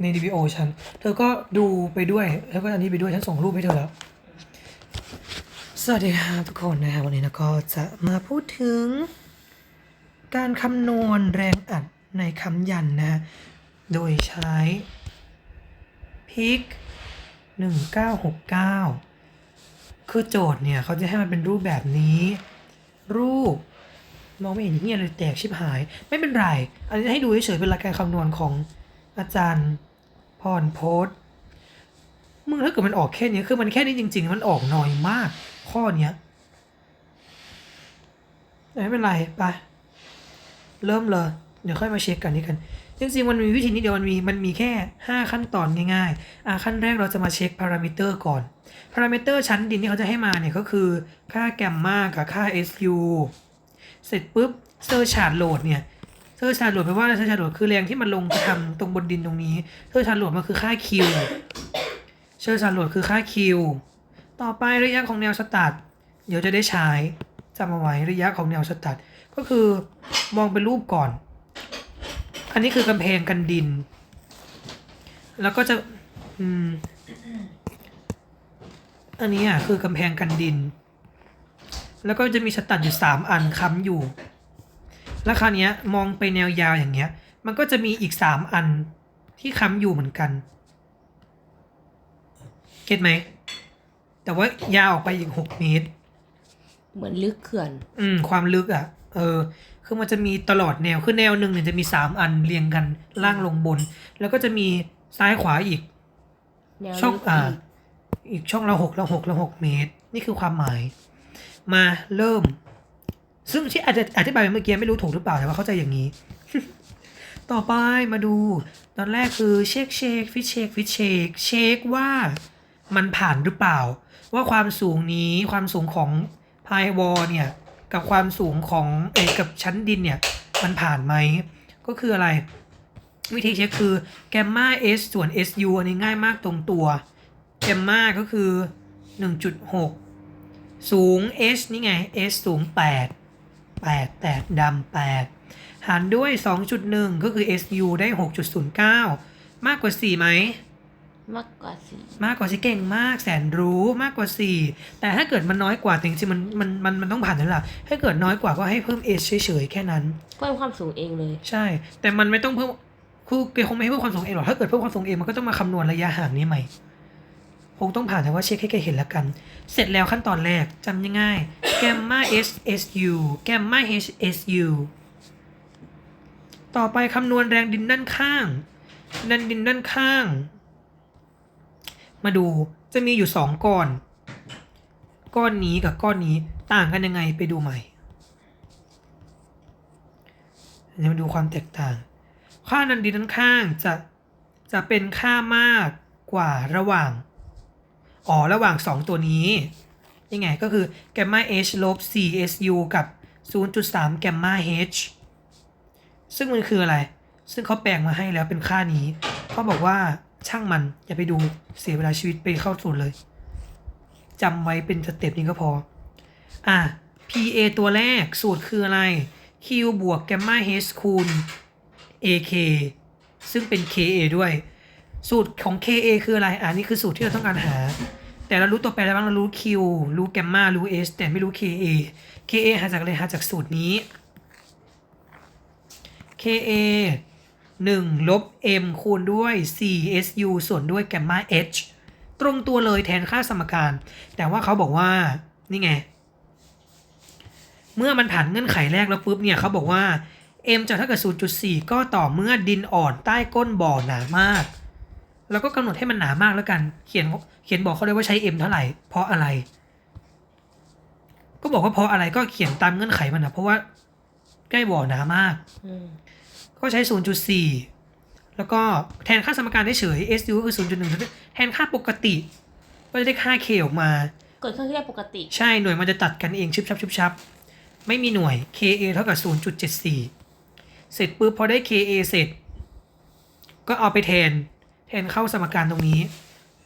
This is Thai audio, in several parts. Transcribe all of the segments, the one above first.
ใน DVO ฉัน เธอก็ดูไปด้วย แล้วก็อันนี้ไปด้วย ฉันส่งรูปให้เธอแล้ว สวัสดีครับทุกคนนะครับวันนี้เราก็จะมาพูดถึง การคำนวณแรงอัดในคำยันนะ โดยใช้พิก1969 คือโจทย์เนี่ยเขาจะให้มันเป็นรูปแบบนี้ รูปมองไม่เห็นเฮียเลยแตกชิบหาย ไม่เป็นไร อันนี้ให้ดูเฉยๆเป็นหลักการคำนวณของอาจารย์ พรโพสมึงถ้าเกิดมันออกแค่นี้คือมันแค่นี้จริง ๆ มันออกน้อยมาก ข้อเนี้ยไม่เป็นไรไปเริ่มเลยเดี๋ยวค่อยมาเช็คกันนี้กันจริงๆมันมีวิธีนี้เดียวมันมีมันมีแค่ 5 ขั้นตอนง่ายๆอะขั้นแรกเราจะมาเช็คพารามิเตอร์ก่อนพารามิเตอร์ชั้นดินที่เขาจะให้มาเนี่ยก็คือค่าแกมมากับค่า SU เสร็จปุ๊บเซอร์ชาร์ดโหลดเนี่ย เซอร์ชาร์ดโหลดแปลว่าเซอร์ชาร์ดโหลดคือแรงที่มันลงไปทำตรงบนดินตรงนี้เซอร์ชาร์ดโหลดมันคือค่า Q เซอร์ชาร์ดโหลดคือค่า Q ต่อไประยะของแนวสตัดเดี๋ยวจะได้ใช้จำเอาไว้ระยะของแนวสตัดก็คือมองเป็นรูปก่อน อันนี้คือกำแพงกันดิน แล้วก็จะอืมอันนี้อะคือกำแพงกันดิน แล้วก็จะมีสตัดอยู่สามอันค้ำอยู่ แล้วคราวเนี้ยมองไปแนวยาวอย่างเงี้ย มันก็จะมีอีกสามอันที่ค้ำอยู่เหมือนกัน เก็ตไหม แต่ว่ายาวออกไปอีกหกเมตร เหมือนลึกเขื่อน อืม ความลึกอะ เออ คือมันจะมีตลอดแนว คือแนวหนึ่งเนี่ยจะมีสามอันเรียงกันล่างลงบน แล้วก็จะมีซ้ายขวาอีกแนวช่องลึกอ่าอีกอีกช่องละหกละหกละหกเมตร นี่คือความหมาย มาเริ่ม ซึ่งที่อาจจะอธิบายไปเมื่อกี้ไม่รู้ถูกหรือเปล่าแต่ว่าเข้าใจอย่างนี้ ต่อไปมาดู ตอนแรกคือเช็คเช็คฟิชเช็คฟิชเช็คเช็คว่ามันผ่านหรือเปล่า ว่าความสูงนี้ความสูงของพายวอลเนี่ย กับความสูงของเอกกับชั้นดินเนี่ย มันผ่านไหม ก็คืออะไร วิธีเช็คคือแกมมา S ส่วน SU อันนี้ง่ายมากตรงตัวแกมมาก็คือ 1.6 สูง H นี่ไง S สูง 8 8 แตกดำ8 หารด้วย 2.1 ก็คือ SU ได้ 6.09 มากกว่า 4 ไหม มากกว่าสี่มากกว่าสิเก่งมากแสนรู้มากกว่า 4 แต่ถ้าเกิดมันน้อยกว่าจริงๆมันมันมันมันต้องผ่านนั่นแหละถ้าเกิดน้อยกว่าก็ให้เพิ่ม H เฉยๆแค่นั้น เพิ่มความสูงเองเลยใช่ แต่มันไม่ต้องเพิ่มคือเกคงไม่ให้เพิ่มความสูงเองหรอกถ้าเกิดเพิ่มความสูงเองมันก็ต้องมาคำนวณระยะห่างนี้ใหม่ คงต้องผ่านแต่ว่าเช็คให้แกเห็นแล้วกัน เสร็จแล้วขั้นตอนแรกจำง่ายๆ gamma s s u gamma h s u ต่อไปคำนวณแรงดินด้านข้างแรงดินด้านข้าง มาดูจะมีอยู่สองก้อน ก้อนนี้กับก้อนนี้ต่างกันยังไงไปดูใหม่เดี๋ยวมาดูความแตกต่าง ค่านันดีด้านข้างจะจะเป็นค่ามากกว่าระหว่าง อ๋อ ระหว่าง 2 ตัวนี้ ยังไงก็คือ gamma h ลบ 4 su กับ 0.3 gamma h ซึ่งมันคืออะไร ซึ่งเขาแปลงมาให้แล้วเป็นค่านี้ เขาบอกว่าช่างมัน อย่าไปดูเสียเวลาชีวิตไปเข้าสูตรเลยจำไว้เป็นสเต็ปนี้ก็พอ อะ PA ตัวแรกสูตรคืออะไร Q บวก gamma H คูณ AK ซึ่งเป็น KA ด้วย สูตรของ KA คืออะไร อ่านี่คือสูตรที่เราต้องการหา แต่เรารู้ตัวแปรแล้วบ้างเรารู้ Q รู้ gamma รู้ H แต่ไม่รู้ KA KA หาจากอะไรหาจากสูตรนี้ KA 1 ลบ M คูณด้วย 4SU ส่วนด้วย gamma H ตรงตัวเลยแทนค่าสมการ แต่ว่าเขาบอกว่า นี่ไง เมื่อมันผ่านเงื่อนไขแรกแล้วปุ๊บเนี่ยเขาบอกว่า m จะเท่ากับ0.4 ก็ต่อเมื่อดินอ่อนใต้ก้นบ่อหนามาก แล้วก็กำหนดให้มันหนามากแล้วกัน เขียนเขียนบอกเขาเลยว่าใช้ m เท่าไหร่ เพราะอะไร ก็บอกว่าเพราะอะไรก็เขียนตามเงื่อนไขมันนะเพราะว่าใกล้บ่อหนามากอืมก็ใช้ 0.4 แล้วก็แทนค่าสมการได้เฉย SU ก็คือ 0.1 แทนค่าปกติ ก็จะได้ค่า K ออกมากดเครื่องคิดเลขปกติ ใช่หน่วยมันจะตัดกันเองชุบชับชุบชับไม่มีหน่วย KA เท่ากับ 0.74 เสร็จปุ๊บพอได้ KA เสร็จ ก็เอาไปแทน แทนเข้าสมการตรงนี้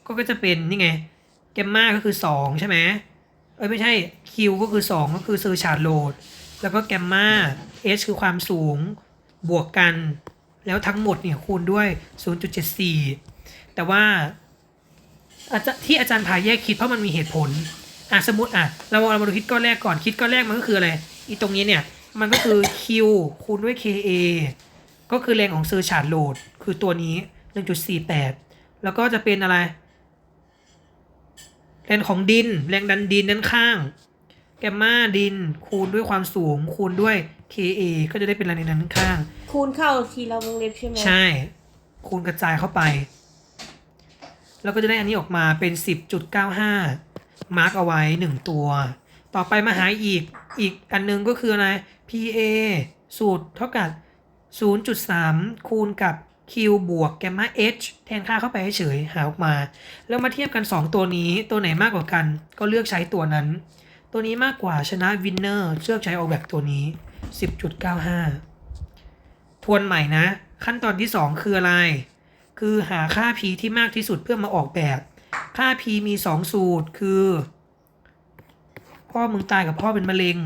ก็ก็จะเป็นนี่ไงแกมมาก็คือ 2 ใช่ไหมเอ้ยไม่ใช่ Q ก็คือ 2 ก็คือเซอร์ชาร์ดโหลด แล้วก็แกมมา H คือความสูงบวกกัน แล้วทั้งหมดเนี่ยคูณด้วย 0.74 แต่ว่าอาจที่อาจารย์พาแยกคิดเพราะมันมีเหตุผลอะสมมติอะเราเรามาดูคิดก้อนแรกก่อนคิดก้อนแรกมันก็คืออะไรอีตรงนี้เนี่ยมันก็คือ Q คูณด้วย KA ก็คือแรงของเซอร์ชาร์ดโหลดคือตัวนี้ 1.48 แล้วก็จะเป็นอะไร แรงของดิน แรงดันดินด้านข้าง แกมมาดินคูณด้วยความสูง คูณด้วย KA ก็จะได้เป็นแรงดันด้านข้าง คูณเข้าทีละวงเล็บใช่ไหมใช่ คูณกระจายเข้าไป แล้วก็จะได้อันนี้ออกมาเป็น 10.95 มาร์กเอาไว้ 1 ตัว ต่อไปมาหาอีก อีกอันนึงก็คืออะไร PA สูตรเท่ากับ0.3 คูณกับ Q บวกแกมมา H แทนค่าเข้าไปเฉยหาออกมา แล้วมาเทียบกัน 2 ตัวนี้ตัวไหนมากกว่ากัน ก็เลือกใช้ตัวนั้น ตัวนี้มากกว่าชนะวินเนอร์เลือกใช้ออกแบบตัวนี้ 10.95 ทวนใหม่นะ ขั้นตอนที่ 2 คืออะไร คือหาค่า p ที่มากที่สุดเพื่อมาออกแบบ ค่า p มี 2 สูตรคือ พ่อมึงตายกับพ่อเป็นมะเร็ง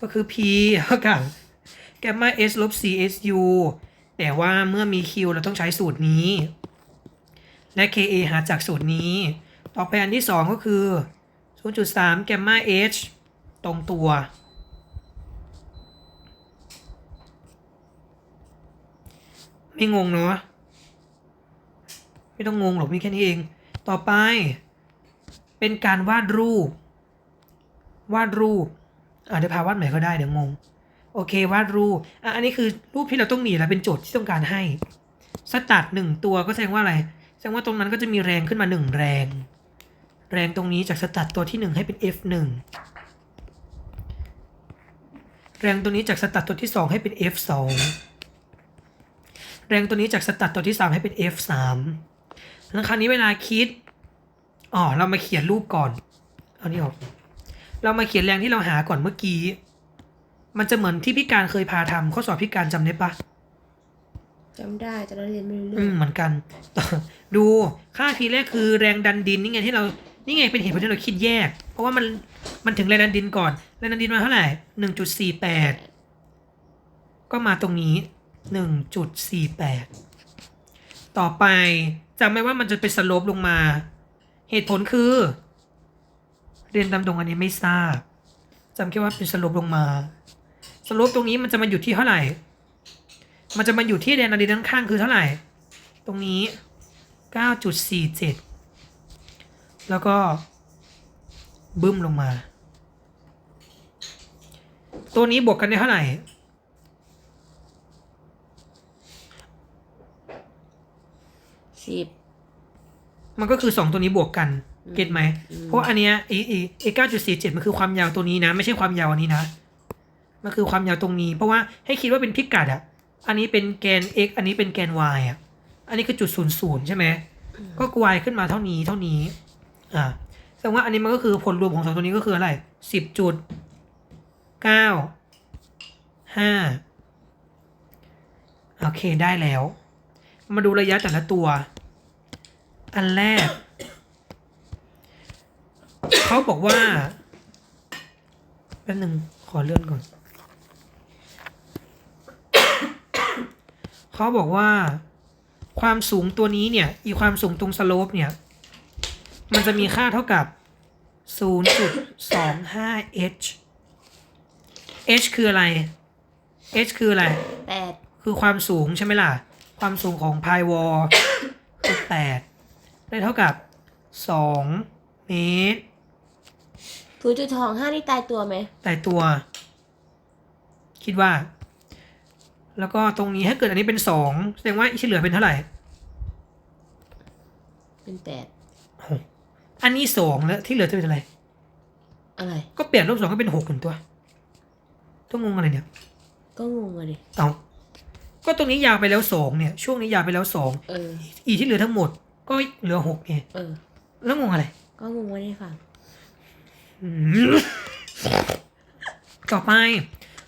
ก็คือ p เท่ากับแกมมา s ลบ c s u แต่ว่าเมื่อมี q เราต้องใช้สูตรนี้ และ ka หาจากสูตรนี้ ต่อไปอันที่ 2 ก็คือ 0.3แกมมา h ตรงตัว ไม่งงเนาะไม่ต้องงงหรอกมีแค่นี้เอง ต่อไป เป็นการวาดรูป วาดรูป อาเดี๋ยวพาวาดใหม่ก็ได้เดี๋ยวงง โอเควาดรูปอะอันนี้คือรูปที่เราต้องมีแล้วเป็นโจทย์ที่ต้องการให้สตัดหนึ่งตัวก็แสดงว่าอะไร แสดงว่าตรงนั้นก็จะมีแรงขึ้นมาหนึ่งแรง แรงตรงนี้จากสตัดตัวที่หนึ่งให้เป็น F หนึ่งแรงตัวนี้จากสตัดตัวที่สองให้เป็น F สองแรงตัวนี้จากสตัดตัวที่สามให้เป็น F สามแล้วคราวนี้เวลาคิดอ๋อเรามาเขียนรูปก่อน เอานี่ออก เรามาเขียนแรงที่เราหาก่อนเมื่อกี้ มันจะเหมือนที่พี่การเคยพาทำข้อสอบพี่การจำได้ปะจำได้แต่เราเรียนไม่รู้อืเรื่อมงเหมือนกัน ดูค่าทีแรกคือแรงดันดินนี่ไงที่เรานี่ไงเป็นเหตุผลที่เราคิดแยก เพราะว่ามันมันถึงแรงดันดินก่อนแรงดันดินมาเท่าไหร่หนึ่งจุดสี่แปดก็มาตรงนี้หนึ่งจุดสี่แปดต่อไปจำไว้ว่ามันจะเป็นสโลปลงมา เหตุผลคือ เรียนตามตรงอันนี้ไม่ทราบจำแค่ว่าเป็นสโลปลงมา สโลปตรงนี้มันจะมาอยู่ที่เท่าไหร่ มันจะมาอยู่ที่แดนอะดรีด้านข้างคือเท่าไหร่ ตรงนี้ 9.47 แล้วก็บึ้มลงมา ตัวนี้บวกกันได้เท่าไหร่สิบมันก็คือสองตัวนี้บวกกันอืมเก็ตไหมอืมเพราะอันเนี้ยไอไอไอ9.47มันคือความยาวตัวนี้นะ ไม่ใช่ความยาวอันนี้นะ มันคือความยาวตรงนี้ เพราะว่าให้คิดว่าเป็นพิกัดอะอันนี้เป็นแกน x อันนี้เป็นแกน y อะอันนี้คือจุดศูนย์ศูนย์ใช่ไหมก็ y ขึ้นมาเท่านี้เท่านี้ อ่าแสดงว่าอันนี้มันก็คือผลรวมของสองตัวนี้ก็คืออะไรสิบจุดเก้าห้าโอเคได้แล้ว มาดูระยะแต่ละตัว อันแรก เขาบอกว่าแป๊บหนึ่งขอเลื่อนก่อน เขาบอกว่า ความสูงตัวนี้เนี่ย อีความสูงตรงสโลปเนี่ย มันจะมีค่าเท่ากับ 0.25 h h คืออะไร h คืออะไร แปดคือความสูงใช่ไหมล่ะ ความสูงของพายวอลคือ8ได้เท่ากับ2เมตรศูนย์จุดสองห้านี่ตายตัวไหมแต่ตัว คิดว่า แล้วก็ตรงนี้ถ้าเกิดอันนี้เป็น2แสดงว่าที่เหลือเป็นเท่าไหร่ เป็นแปดอันนี้2แล้วที่เหลือจะเป็นอะไร อะไร ก็เปลี่ยนรูปสองก็เป็นหกกันตัวต้องงงอะไรเนี่ย ก็งงอะดิเอาก็ตรงนี้ยาวไปแล้วสองเนี่ย ช่วงนี้ยาวไปแล้วสองเออ อีที่เหลือทั้งหมด ก็เหลือหกไงเออ แล้วงงอะไร ก็งงไว้ได้ฟังอืมต่อไป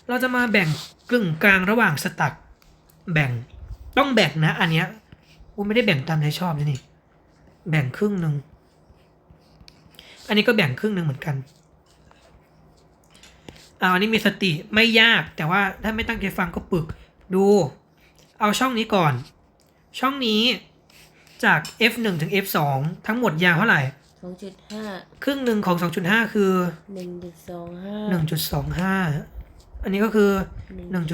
เราจะมาแบ่ง กึ่งกลางระหว่างสตัก แบ่งต้องแบ่งนะ อันเนี้ยกูไม่ได้แบ่งตามใจชอบเลยนี่ แบ่งครึ่งหนึ่ง อันนี้ก็แบ่งครึ่งหนึ่งเหมือนกันอ่าอันนี้มีสติไม่ยากแต่ว่าถ้าไม่ตั้งใจฟังก็ปึกดูเอาเอาช่องนี้ก่อน ช่องนี้จาก f1 ถึง f2 ทั้งหมดยาวเท่าไหร่ สองจุดห้าครึ่งหนึ่งของ 2.5 คือ หนึ่งจุดสองห้า 1.25 อันนี้ก็คือ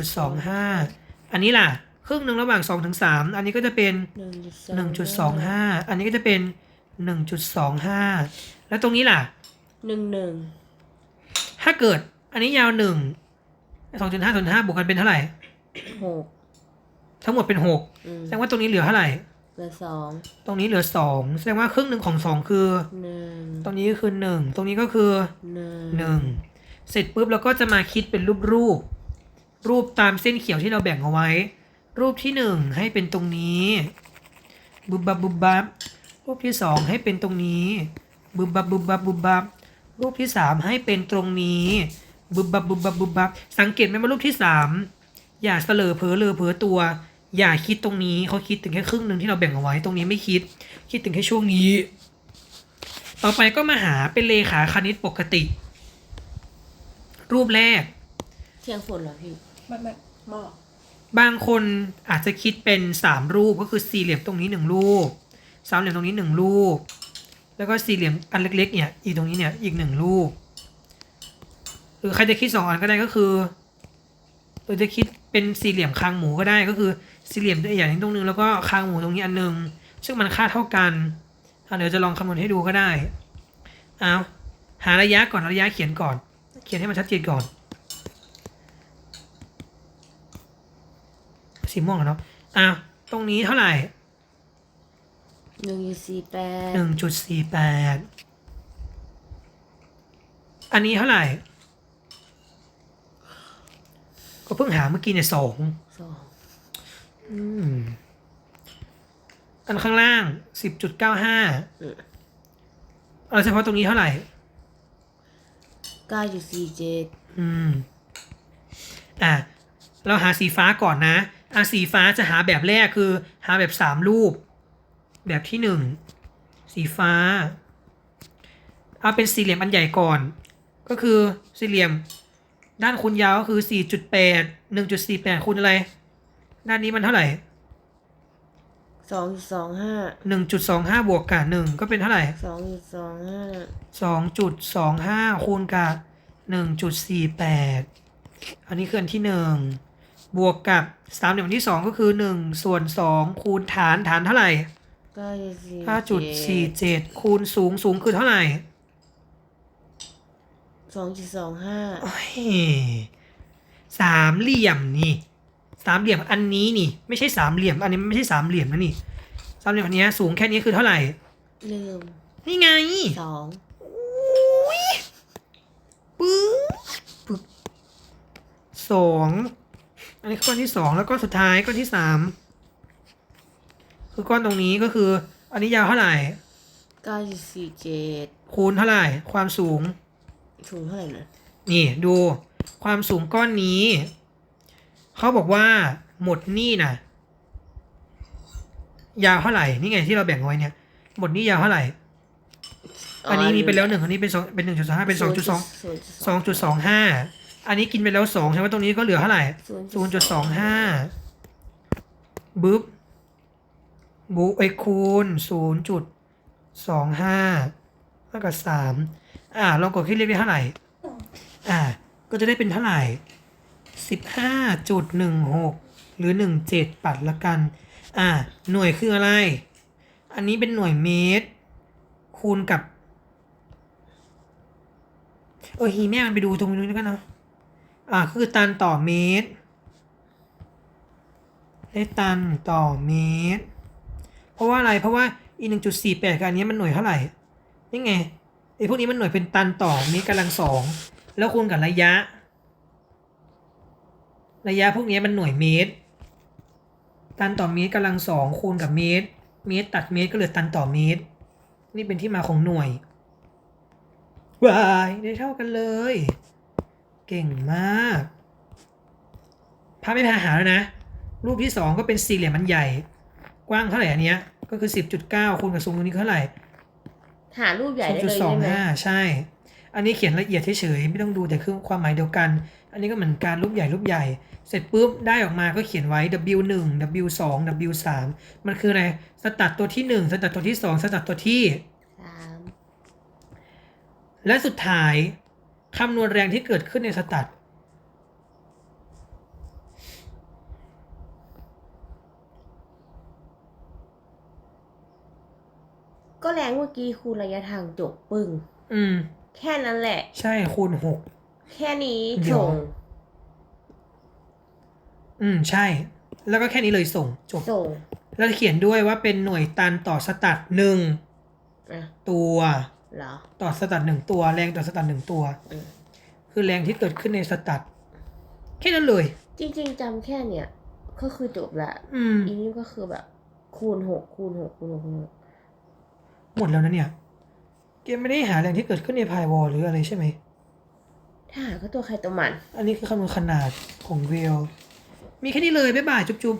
1.25 อันนี้ล่ะ ครึ่งหนึ่งระหว่าง2ถึง3อันนี้ก็จะเป็นหนึ่งจุดสอง1.25 อันนี้ก็จะเป็น 1.25 แล้วตรงนี้ล่ะหนึ่งหนึ่งถ้าเกิดอันนี้ยาว 1 2.5 2.5บวกกันเป็นเท่าไหร่หกทั้งหมดเป็น6อืมแสดงว่าตรงนี้เหลือเท่าไหร่เหลือสองตรงนี้เหลือ2แสดงว่าครึ่งหนึ่งของ2คือหนึ่งตรงนี้คือ1ตรงนี้ก็คือหนึ่งหนึ่ง เสร็จปุ๊บเราก็จะมาคิดเป็นรูปรูป รูปตามเส้นเขียวที่เราแบ่งเอาไว้ รูปที่หนึ่งให้เป็นตรงนี้บุบบับบุบบับรูปที่สองให้เป็นตรงนี้บุบบับบุบบับบุบบับรูปที่สามให้เป็นตรงนี้บุบบับบุบบับบุบบับสังเกตไหมว่ารูปที่สามอย่าเสลอเผลอเลอเผลอตัว อย่าคิดตรงนี้เขาคิดถึงแค่ครึ่งหนึ่งที่เราแบ่งเอาไว้ตรงนี้ไม่คิด คิดถึงแค่ช่วงนี้ ต่อไปก็มาหาเป็นเลขาคณิตปกติ รูปแรก เที่ยงฝนเหรอพี่ไม่ไม่หม้อบางคนอาจจะคิดเป็นสามรูปก็คือสี่เหลี่ยมตรงนี้หนึ่งรูปสามเหลี่ยมตรงนี้หนึ่งรูป แล้วก็สี่เหลี่ยมอันเล็กๆเนี่ยอีกตรงนี้เนี่ยอีกหนึ่งรูปหรือใครจะคิดสองอันก็ได้ก็คือหรือจะคิดเป็นสี่เหลี่ยมคางหมูก็ได้ก็คือสี่เหลี่ยมใหญ่ๆตรงนึงแล้วก็คางหมูตรงนี้อันหนึง ซึ่งมันค่าเท่ากันอะเดี๋ยวจะลองคำนวณให้ดูก็ได้เอาหาระยะก่อนระยะเขียนก่อน เขียนให้มันชัดเจนก่อน สีม่วงเหรอเนาะอะตรงนี้เท่าไหร่หนึ่งจุดสี่แปดหนึ่งจุดสี่แปดอันนี้เท่าไหร่ ก็เพิ่งหาเมื่อกี้เนี่ยสองสองอืมอันข้างล่างสิบจุดเก้าห้าอืมเอาเฉพาะตรงนี้เท่าไหร่ เก้าจุดสี่เจ็ดอืม อะ เราหาสีฟ้าก่อนนะ อะสีฟ้าจะหาแบบแรกคือ หาแบบสามรูป แบบที่หนึ่งสีฟ้า เอาเป็นสี่เหลี่ยมอันใหญ่ก่อน ก็คือสี่เหลี่ยม ด้านคูณยาวก็คือสี่จุดแปดหนึ่งจุดสี่แปดคูณอะไร ด้านนี้มันเท่าไหร่ สองจุดสองห้าหนึ่งจุดสองห้าบวกกับหนึ่งก็เป็นเท่าไหร่สองจุดสองห้าสองจุดสองห้าคูณกับหนึ่งจุดสี่แปดอันนี้คืออันที่หนึ่งบวกกับสามเหลี่ยมอันที่สองก็คือหนึ่งส่วนสองคูณฐานฐานเท่าไหร่เก้าจุดสี่ห้าจุดสี่เจ็ดคูณสูงสูงคือเท่าไหร่สองจุดสองห้าโอ้ยสามเหลี่ยมนี่ สามเหลี่ยมอันนี้นี่ ไม่ใช่สามเหลี่ยม อันนี้ไม่ใช่สามเหลี่ยมนะนี่สามเหลี่ยมอันเนี้ยสูงแค่นี้คือเท่าไหร่ลืมนี่ไงสองปึ๊บปึ๊บสองอันนี้คือก้อนที่สองแล้วก้อนสุดท้ายก้อนที่สามคือก้อนตรงนี้ก็คือ อันนี้ยาวเท่าไหร่เก้าจุดสี่เจ็ดคูณเท่าไหร่ ความสูง สูงเท่าไหร่นะนี่ดูความสูงก้อนนี้ เขาบอกว่าหมดหนี่นะยาวเท่าไหร่นี่ไงที่เราแบ่งเอาไว้เนี่ย หมดหนี่ยาวเท่าไหร่อันนี้มีไปแล้วหนึ่งอันนี้เป็นสองเป็นหนึ่งจุดสองห้าเป็นสองจุดสองสองจุดสองห้าอันนี้กินไปแล้วสองใช่ไหมตรงนี้ก็เหลือเท่าไหร่ศูนย์จุดสองห้าบึ๊บบุไอคูณศูนย์จุดสองห้าเท่ากับสามอ่าลองกดคลิกเลขได้เท่าไหร่ อ่า ก็จะได้เป็นเท่าไหร่ สิบห้าจุดหนึ่งหกหรือหนึ่งเจ็ดปัดละกัน อ่า หน่วยคืออะไร อันนี้เป็นหน่วยเมตร คูณกับเออฮีแม่มันไปดูตรงนู้นแล้วกันเนาะอ่า คือตันต่อเมตร ได้ตันต่อเมตร เพราะว่าอะไร เพราะว่าอีหนึ่งจุดสี่แปดกับอันนี้มันหน่วยเท่าไหร่ นี่ไงไอ้พวกนี้มันหน่วยเป็นตันต่อเมตรกำลังสอง แล้วคูณกับระยะ ระยะพวกนี้มันหน่วยเมตร ตันต่อเมตรกำลังสองคูณกับเมตร เมตรตัดเมตรก็เหลือตันต่อเมตร นี่เป็นที่มาของหน่วยวายได้เท่ากันเลย เก่งมากภาพไม่พาหาแล้วนะ รูปที่สองก็เป็นสี่เหลี่ยมมันใหญ่ กว้างเท่าไหร่อันเนี้ย ก็คือสิบจุดเก้าคูณกับสูงตรงนี้เท่าไหร่หารูปใหญ่สองได้จุดเลยสองใช่ไหมห้าใช่ อันนี้เขียนละเอียดเฉยๆไม่ต้องดูแต่คือความหมายเดียวกัน อันนี้ก็เหมือนการรูปใหญ่รูปใหญ่ เสร็จปุ๊บได้ออกมาก็เขียนไว้ W 1 W 2 W 3มันคืออะไรสตัดตัวที่ 1 สตัดตัวที่ 2 สตัดตัวที่สามและสุดท้ายคำนวณแรงที่เกิดขึ้นในสตัดก็แรงเมื่อกี้คูณระยะทางจบปึ้งอืม แค่นั้นแหละ ใช่คูณหก แค่นี้เดี๋ยวส่งอืมใช่ แล้วก็แค่นี้เลยส่งจบส่งแล้วเขียนด้วยว่าเป็นหน่วยตันต่อสตัดหนึ่งอะตัวเหรอต่อสตัดหนึ่งตัว แรงต่อสตัดหนึ่งตัวอืมคือแรงที่เกิดขึ้นในสตัดแค่นั้นเลย จริง ๆจำแค่เนี่ยก็คือจบละอืมอีนี่ก็คือแบบ คูณหกคูณหกคูณหกคูณหกหมดแล้วนะเนี่ย เกมไม่ได้หาแรงที่เกิดขึ้นในพายวอลหรืออะไรใช่ไหม ถ้าหาก็ตัวใครตัวมัน อันนี้คือคำนวณขนาดของเวล มีแค่นี้เลย บ๊ายบาย จุ๊บ